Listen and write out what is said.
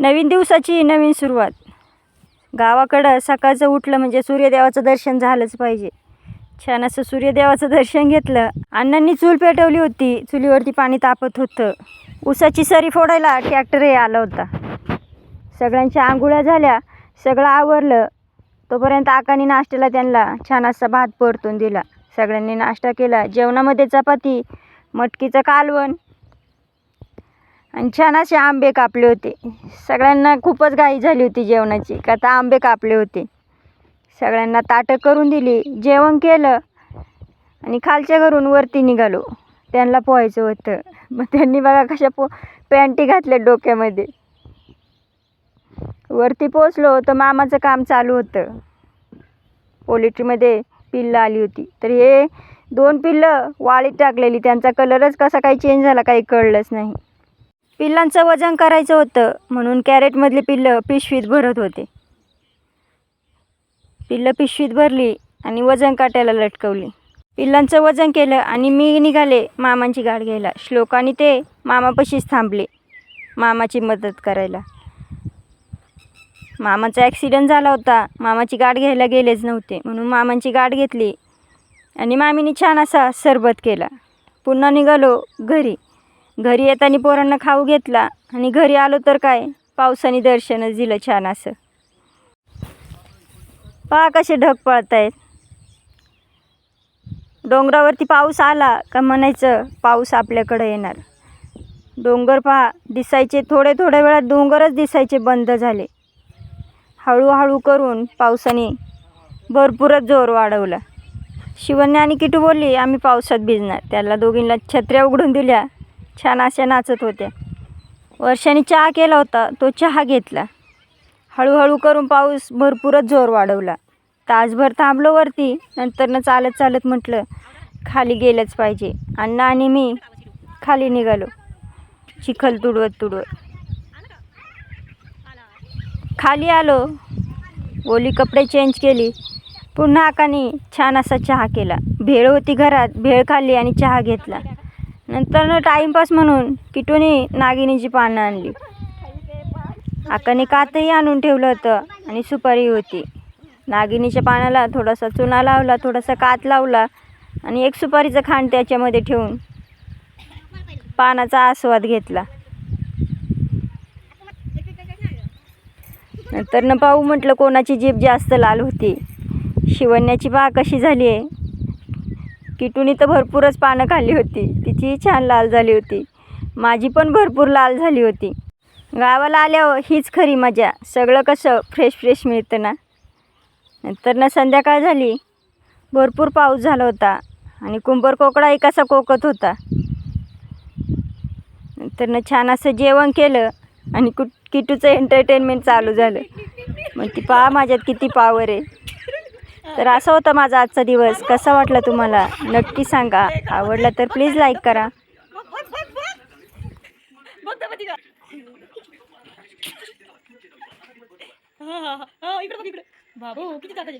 नवीन दिवसाची नवीन सुरुवात. गावाकडं सकाळचं उठलं म्हणजे सूर्यदेवाचं दर्शन झालंच पाहिजे. छान असं सूर्यदेवाचं दर्शन घेतलं. अण्णांनी चूल पेटवली होती. चुलीवरती पाणी तापत होतं. उसाची सरी फोडायला ट्रॅक्टरही आला होता. सगळ्यांच्या आंघोळ्या झाल्या. सगळं आवरलं. तोपर्यंत आकाने नाश्त्याला त्यांना छान असा भात परतून दिला. सगळ्यांनी नाश्ता केला. जेवणामध्ये चपाती मटकीचं कालवण आणि छान असे आंबे कापले होते. सगळ्यांना खूपच घाई झाली होती जेवणाची का तर आंबे कापले होते. सगळ्यांना ताटं करून दिली जेवण केलं आणि खालच्या घरून वरती निघालो. त्यांना पोहायचं होतं. मग त्यांनी बघा कशा पो पॅन्टी घातल्या डोक्यामध्ये. वरती पोचलो तर मामाचं काम चालू होतं. पोल्ट्रीमध्ये पिल्लं आली होती. तर हे दोन पिल्लं वाळीत टाकलेली. त्यांचा कलरच कसा काही चेंज झाला काही कळलंच नाही. पिल्लांचं वजन करायचं होतं म्हणून कॅरेटमधली पिल्लं पिशवीत भरत होते. पिल्लं पिशवीत भरली आणि वजन काट्याला लटकवली. पिल्लांचं वजन केलं आणि मी निघाले मामांची गाठ घ्यायला. श्लोकाने ते मामापाशीच थांबले मामाची मदत करायला. मामाचा ॲक्सिडेंट झाला होता. मामाची गाठ घ्यायला गेलेच नव्हते म्हणून मामांची गाठ घेतली आणि मामीने छान असा सरबत केला. पुन्हा निघालो घरी. घरी येताना पोरांना खाऊ घेतला आणि घरी आलो तर काय? पावसाने दर्शनच दिलं छान असं. पहा कसे ढग पळतायत. डोंगरावरती पाऊस आला का म्हणायचं पाऊस आपल्याकडे येणार. डोंगर पहा दिसायचे थोडे थोड्या वेळात डोंगरच दिसायचे बंद झाले. हळूहळू करून पावसाने भरपूरच जोर वाढवला. शिवन्या आणि किटू बोलली आम्ही पावसात भिजणार. त्याला दोघींना छत्र्या उघडून दिल्या. छान अशा नाचत होत्या वर्षाने चहा केला होता तो चहा घेतला. हळूहळू करून पाऊस भरपूरच जोर वाढवला. तासभर थांबलो वरती नंतरनं चालत चालत म्हटलं खाली गेलंच पाहिजे. अण्णा आणि मी खाली निघालो. चिखल तुडवत तुडवत. खाली आलो. ओली कपडे चेंज केली. पुन्हा आकाने छान असा चहा केला. भेळ होती घरात भेळ खाल्ली आणि चहा घेतला. नंतर टाईमपास म्हणून किटूने नागिनीची पानं आणली. आकाने कातही आणून ठेवलं होतं आणि सुपारी होती. नागिनीच्या पानाला थोडासा चुना लावला थोडासा कात लावला आणि एक सुपारीचं खांड त्याच्यामध्ये ठेवून पानाचा आस्वाद घेतला. नंतर न पाहू म्हटलं कोणाची जीभ जास्त लाल होती. शिवण्याची बा कशी झाली आहे किटूनी तर भरपूरच पानं खाल्ली होती. तिची छान लाल झाली होती. माझी पण भरपूर लाल झाली होती. गावाला आल्यावर हीच खरी मजा. सगळं कसं फ्रेश फ्रेश मिळतं ना? नंतर ना संध्याकाळ झाली. भरपूर पाऊस झाला होता. आणि कुंभर कोकडा कसा कोकत होता. नंतर ना छान असं जेवण केलं. आणि कुट किटूचं एंटरटेनमेंट चालू झालं. मग ती पहा माझ्यात किती पावर आहे. तर असा होता माझा आजचा दिवस. कसा वाटला तुम्हाला? नक्की सांगा. आवडला तर प्लीज लाईक करा. अरे